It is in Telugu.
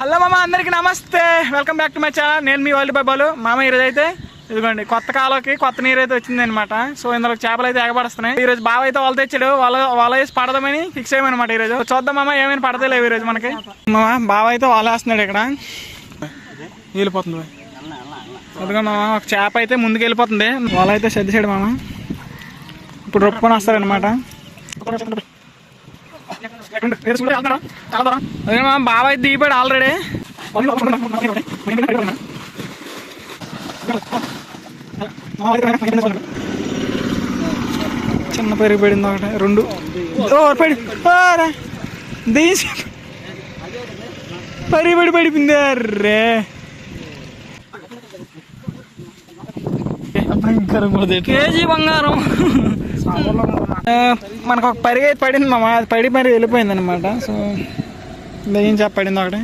హలో మామ అందరికి నమస్తే. Welcome back to my channel నేను మీ వరల్డ్ బాబాలు. మామ ఈరోజు అయితే ఇదిగోండి కొత్త కాలంకి కొత్త నీరు అయితే వచ్చింది అనమాట సో ఇందులో చేపలు అయితే ఎగబడుస్తున్నాయి. ఈరోజు రోజు బావ అయితే వాళ్ళు తెచ్చాడు. వాళ్ళ వాళ్ళ వేసి పడదామని ఫిక్స్ అయ్యమనమాట ఈరోజు చూద్దాం మామ ఏమైనా పడదే లేవు మనకి. మామ బావ అయితే వాళ్ళు వేస్తున్నాడు ఇక్కడ. వెళ్ళిపోతుంది అదిగో మామ ఒక చేప అయితే ముందుకు వెళ్ళిపోతుంది. వాళ్ళ అయితే సర్దిసాడు మామ. ఇప్పుడు రొప్పుకొని వస్తారనమాట అదే మా బావ దిగిపోయాడు ఆల్రెడీ చిన్న పెరిగి పడింది ఒకటి రెండు ఓ పడి పడి పడిపోయింది అర్రే కేజీ బంగారం. మనకు ఒక పరిగె అయితే పడింది మామ. అది పడి మరి వెళ్ళిపోయింది అనమాట సో ఏం చేప పడింది ఒకటి.